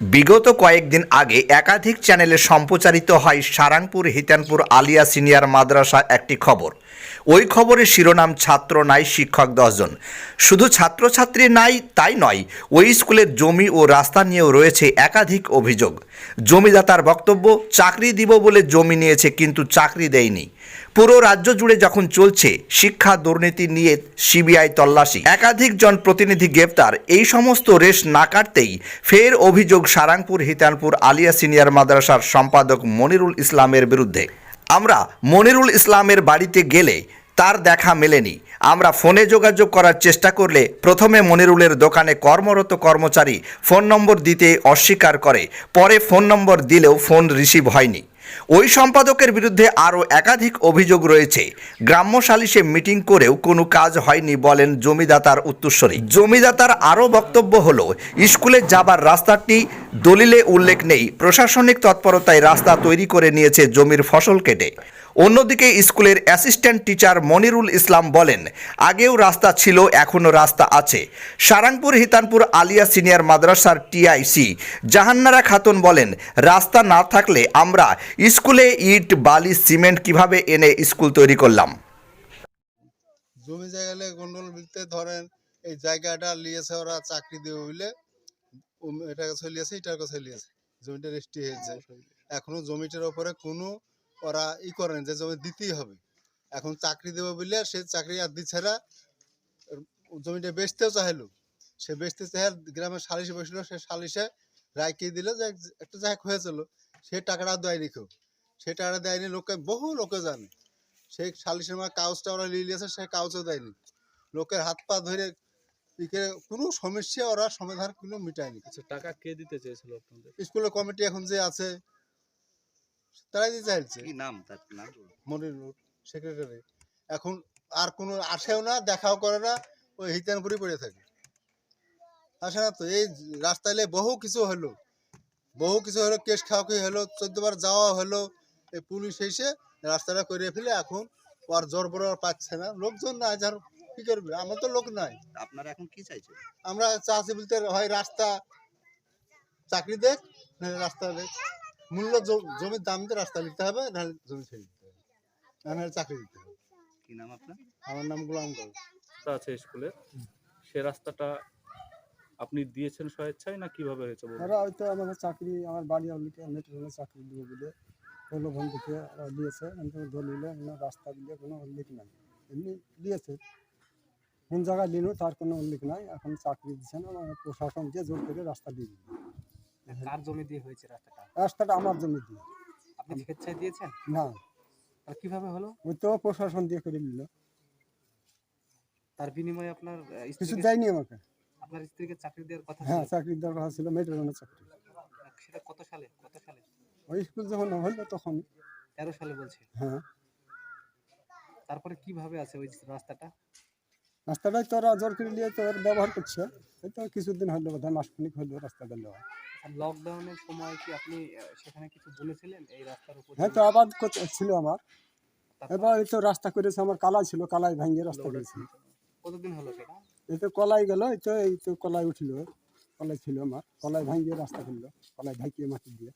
বিগত কয়েকদিন আগে একাধিক চ্যানেলে সম্প্রচারিত হয় সারাংপুর হিতানপুর, আলিয়া সিনিয়র মাদ্রাসা একটি খবর। ওই খবরের শিরোনাম ছাত্র নাই, শিক্ষক দশজন। শুধু ছাত্রছাত্রী নাই, তাই নয়, ওই স্কুলের জমি ও রাস্তা নিয়েও রয়েছে একাধিক অভিযোগ। জমিদাতার বক্তব্য, চাকরি দিব বলে জমি নিয়েছে কিন্তু চাকরি দেয়নি। পুরো রাজ্য জুড়ে যখন চলছে শিক্ষা দুর্নীতি নিয়ে সিবিআই তল্লাশি, একাধিক জন প্রতিনিধি গ্রেপ্তার। এই সমস্ত রেশ না কাটতেই ফের অভিযোগ সারাংপুর, হিতানপুর, আলিয়া সিনিয়র মাদ্রাসার সম্পাদক মনিরুল ইসলামের বিরুদ্ধে। আমরা মনিরুল ইসলামের বাড়িতে গেলে তার দেখা মেলেনি। আমরা ফোনে যোগাযোগ করার চেষ্টা করলে প্রথমে মনিরুলের দোকানে কর্মরত কর্মচারী ফোন নম্বর দিতে অস্বীকার করে, পরে ফোন নম্বর দিলেও ফোন রিসিভ হয়নি। ওই সম্পাদকের বিরুদ্ধে আরও একাধিক অভিযোগ রয়েছে। গ্রাম্য সালিশে মিটিং করেও কোনো কাজ হয়নি বলেন জমিদাতার উত্তরস্বরী জমিদাতার আরও বক্তব্য হল, স্কুলে যাবার রাস্তাটি দলিলে উল্লেখ নেই, প্রশাসনিক তৎপরতায় রাস্তা তৈরি করে নিয়েছে জমির ফসল কেটে। অন্যদিকে স্কুলের অ্যাসিস্ট্যান্ট টিচার মনিরুল ইসলাম বলেন, আগেও রাস্তা ছিল, এখনও রাস্তা আছে। সারাংপুর হিতানপুর আলিয়া সিনিয়র মাদ্রাসার টিআইসি জাহান্নারা খাতুন বলেন, রাস্তা না থাকলে আমরা স্কুলে ইট, বালি, সিমেন্ট কীভাবে এনে স্কুল তৈরি করলাম? জমি জায়গালে গন্ডল বলতে ধরেন, এই জায়গাটা লিয়েছে ওরা চাকরি বলে উম এটাকে চলিয়েছে এটাকে চলিয়েছে জমিটা রেস্টি হয়েছে। এখনও জমিটার ওপরে কোনো ওরা ই করেন যে জমি দিতেই হবে। এখন চাকরি দেবে বলে সে চাকরি আর দিচ্ছে না। জমিটা বেচতেও চাইলো। সে বেচতে চাই গ্রামের সালিশে বসল সে সালিশে রায় কে দিল যে একটা জায়গা হয়েছিল। সে টাকাটা দেয়নি কেউ। সে টাকাটা দেয়নি লোকে বহু লোকে জানে। সেই সালিশের মা কাগজটা ওরা নিয়ে নিয়েছে সে কাগজও দেয়নি। লোকের হাত পা ধরে কোনো সমস্যা ওরা সমাধান কোনো মিটায়নি। আচ্ছা টাকা কে দিতে চেয়েছিল আপনাদের? স্কুলের কমিটি এখন যে আছে তারাই দিতে চাইছে? কি নাম? তার নাম? সেক্রেটারি। এখন আর কোনো আসেও না দেখাও করে না ওই হিতানপুরি পড়ে থাকে। আসে না তো এই রাস্তায় বহু কিছু হলো। বহু কিছু হলো কেস হলো চোদ্দবার যাওয়া হলো এই পুলিশ এসে রাস্তাটা করে ফেলে এখন আর জোর বড় আর পাচ্ছে না। লোকজন নাই যার কি করবে? আমার তো লোক নাই। আপনারা এখন কি চাইছেন? আমরা চাষি বলতে হয় রাস্তা। চাকরি দেখ রাস্তা দেখ। মূল্য জমির দাম দিয়ে রাস্তা লিখতে হবে নাহলে জমি ছেড়ে দিতে হবে। নাহলে চাকরি দিতে হবে। কি নাম আপনার? আমার নাম গোলাম গল রাস্তা আছে স্কুলের সে রাস্তাটা আপনি দিয়েছেন স্বেচ্ছায় না কীভাবে হয়েছে বলুন? ওরা হয়তো আমাদের চাকরি আমার বাড়ি মেট্রোলে চাকরি দিয়ে বলে প্রলোভন দেখে দিয়েছে। কিন্তু দলিলে কোনো রাস্তা দিলে কোনো উল্লেখ নাই। এমনি দিয়েছে। কোন জায়গায় দিনও তার কোনো উল্লেখ নাই। এখন চাকরি দিচ্ছে না আমার প্রশাসন দিয়ে জোর করে রাস্তা দিয়ে দিল। কার জমি দিয়ে হয়েছে রাস্তাটা? রাস্তাটা আমার জমি দিয়ে। আপনি স্বেচ্ছায় দিয়েছেন? না। আর কীভাবে হলো? ওই তো প্রশাসন দিয়ে করে দিল তার বিনিময়ে আপনার কিছু দেয়নি আমাকে। আপনার স্ত্রীকে চাকরি দেওয়ার কথা হ্যাঁ ছিল? চাকরির দরকার ছিল মেট্রোলে চাকরি। সেটা কত সালে? কত সালে? ওই স্কুল যখন হলো তখন। তেরো সালে বলছে। হ্যাঁ। তারপরে কীভাবে আছে ওই রাস্তাটা? রাস্তাটাই তো ওরা জোর করে নিয়ে তোর ব্যবহার করছে। এই তো কিছুদিন হলো বোধ হয় মাসখানিক হলো রাস্তাটা নেওয়া। লকডাউনের সময় কি আপনি সেখানে কিছু বলেছিলেন? এই রাস্তার উপর হ্যাঁ তো আবাদ ছিল আমার। এবার এই তো রাস্তা করেছে আমার কালাই ছিল কালাই ভাঙিয়ে রাস্তা করেছে। কতদিন হলো সেটা? এই তো কলাই গেল এই তো এই তো কলাই উঠল কলাই ছিল আমার। কলাই ভাঙিয়ে রাস্তা করল কলাই ঢাকিয়ে মাটি দিয়ে।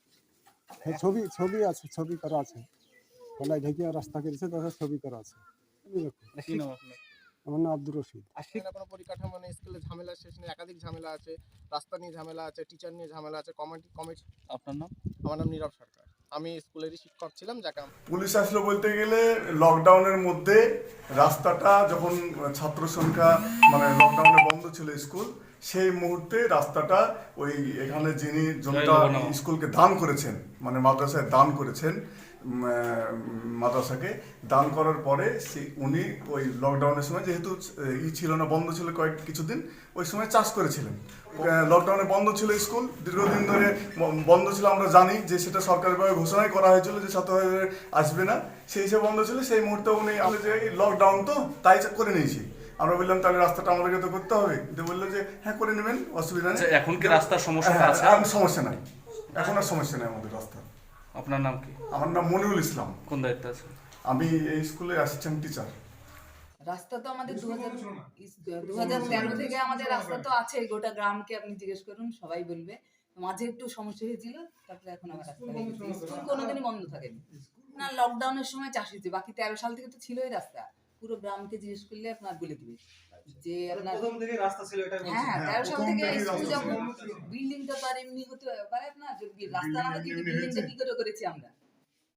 ছবি ছবি আছে ছবি করা আছে। কলাই ঢাকিয়ে রাস্তা করেছে তাদের ছবি করা আছে। আমার নাম আব্দুর রশিদ। কোনো পরিকাঠামো নেই স্কুলে ঝামেলা শেষ নেই একাধিক ঝামেলা আছে রাস্তা নিয়ে ঝামেলা আছে টিচার নিয়ে ঝামেলা আছে কমিটি কমিটি আপনার নাম? আমার নাম নীরব সরকার। আমি স্কুলেরই শিক্ষক ছিলাম যাকে পুলিশ আসলো বলতে গেলে লকডাউনের মধ্যে রাস্তাটা যখন ছাত্র সংখ্যা মানে লকডাউনে বন্ধ ছিল স্কুল সেই মুহূর্তে রাস্তাটা ওই এখানে যিনি জমিটা স্কুলকে দান করেছেন মানে মাদ্রাসায় দান করেছেন মাদ্রাসাকে দান করার পরে সে উনি ওই লকডাউনের সময় যেহেতু ই ছিল না বন্ধ ছিল কয়েক কিছুদিন ওই সময় চাষ করেছিলেন। লকডাউনে বন্ধ ছিল স্কুল দীর্ঘদিন ধরে বন্ধ ছিল আমরা জানি যে সেটা সরকারিভাবে ঘোষণাই করা হয়েছিল যে ছাত্রছাত্রীদের আসবে না। সেই হিসেবে বন্ধ ছিল সেই মুহূর্তে উনি আমরা যে লকডাউন তো তাই করে নিয়েছি। আমরা বললাম তাহলে রাস্তাটা আমাদেরকে তো করতে হবে। বলল যে হ্যাঁ করে নেবেন অসুবিধা নেই। আচ্ছা এখন কি রাস্তার সমস্যাটা হ্যাঁ, আছে? সমস্যা নাই। এখন আর সমস্যা নেই আমাদের রাস্তা আপনার নাম কি? আমার নাম মনিউল ইসলাম। কোন দায়িত্বে আছে আমি এই স্কুলে অ্যাসিস্ট্যান্ট টিচার রাস্তা তো আমাদের দু হাজার দু হাজার তেরো থেকে আমাদের রাস্তা তো আছে গোটা গ্রামকে আপনি জিজ্ঞেস করুন সবাই বলবে। মাঝে একটু সমস্যা হয়েছিল তারপরে এখন আমার রাস্তা স্কুল কোনোদিনই বন্ধ থাকেনি। না লকডাউনের সময় চাষ হয়েছে বাকি তেরো সাল থেকে তো ছিলই রাস্তা। পুরো গ্রামকে জিজ্ঞেস করলে আপনার বলে দিবে যে আপনার প্রথম থেকে রাস্তা ছিল এটা হ্যাঁ হ্যাঁ, তেরো সাল থেকে স্কুল যখন বিল্ডিংটা তো আর এমনি হতে পারে না রাস্তা না বিল্ডিংটা কি করে করেছি আমরা?